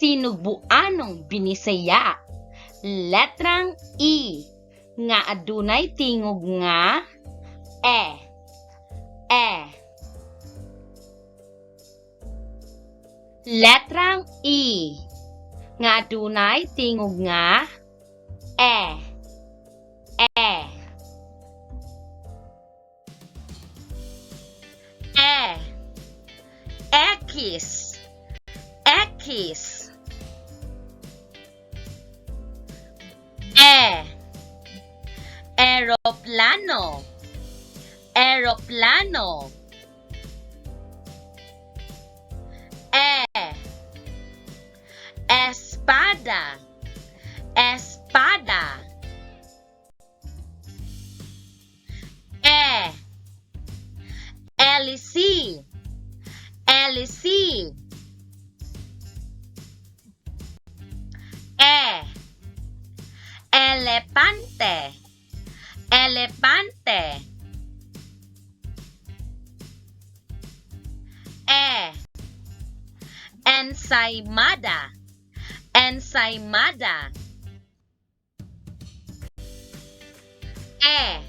sinugbuanong binisaya. Letrang E nga adunay tingog nga E. E. Letrang E nga adunay tingog nga E. E. E. X. X. Aeroplano. Aeroplano. E. Espada. Espada. E. Hélice. Hélice. E. Elefante. Elefante. E. Ensaimada. Ensaimada. E.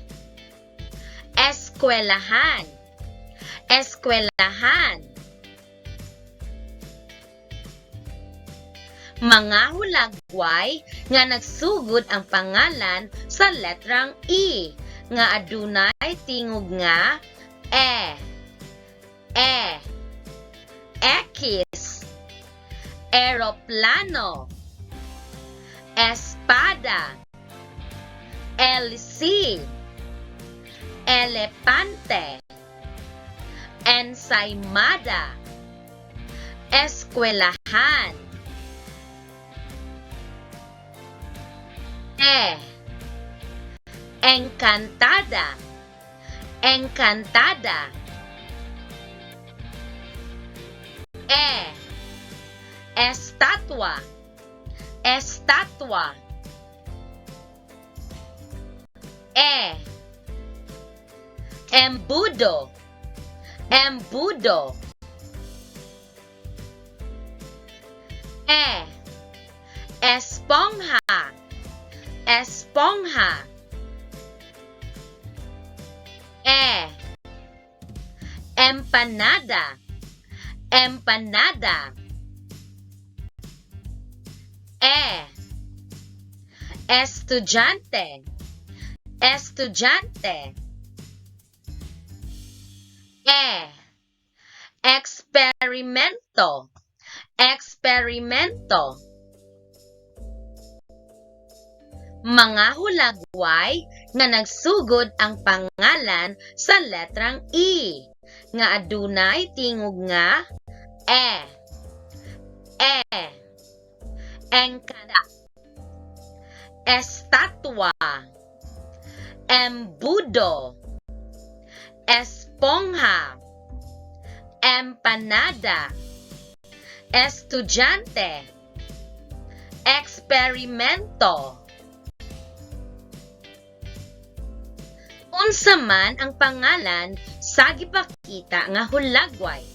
Eskwelahan. Eskwelahan. Mga hulagway nga nagsugod ang pangalan sa letrang E nga adunay tingog nga E. E. X. Aeroplano. Espada. LC. Elepante. Ensaimada. Eskwelahan. E. Encantada. Encantada. E. Estatua. Estatua. E. Embudo. Embudo. E. Esponja. Esponja. E. Empanada. Empanada. E. Estudiante. Estudiante. E. Experimento. Experimento. Mga hulagway nga nagsugod ang pangalan sa letrang E nga adunay tingog nga E. E. Engkada. Estatua. Embudo. Esponja. Empanada. Estudiante. Experimento. Unsa man ang pangalan sa gipakita nga hulagway?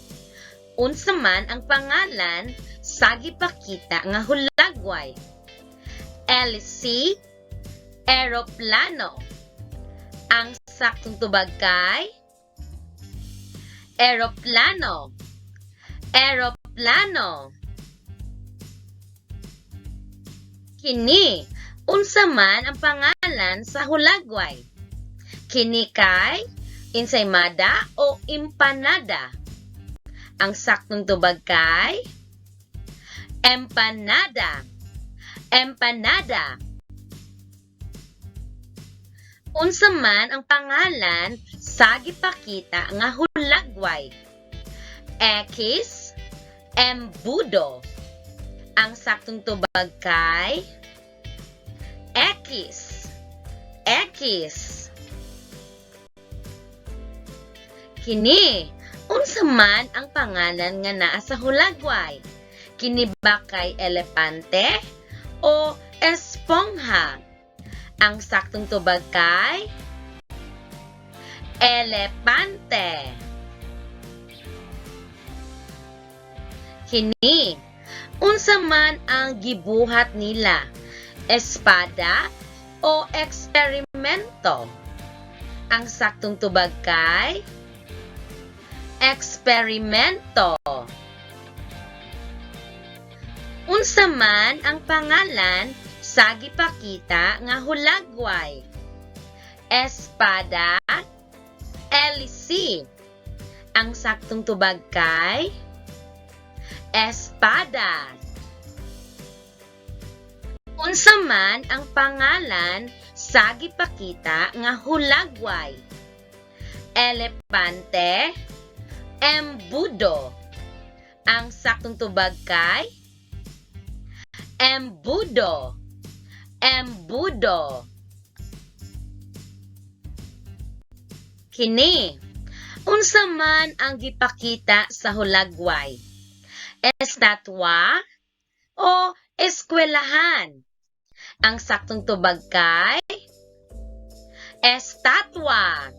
Unsa man ang pangalan sa gipakita nga hulagway? LC Aeroplano. Ang saktong tubag kay Aeroplano. Aeroplano. Kini, unsa man ang pangalan sa hulagway? Kini kay ensaymada o empanada. Ang saktong tubag kay empanada. Empanada. Unsa man ang pangalan sa gipakita nga hulagway? X, embudo. Ang saktong tubag kay X. X. Kini, unsa man ang pangalan nga naa sa hulagway? Kini ba kay elepante o espongha? Ang saktong tubag kay elepante. Kini, Unsa man ang gibuhat nila? Espada o eksperimento? Ang saktong tubag kay eksperimento. Unsa man ang pangalan sa gipakita nga hulagway? Espada, LC. Ang saktong tubag kay Espada. Unsa man ang pangalan sa gipakita nga hulagway? Elepante, embudo. Ang saktong tubag kay embudo. Embudo. Kini. Unsa man ang gipakita sa hulagway? Estatwa o eskwelahan? Ang saktong tubag kay estatwa.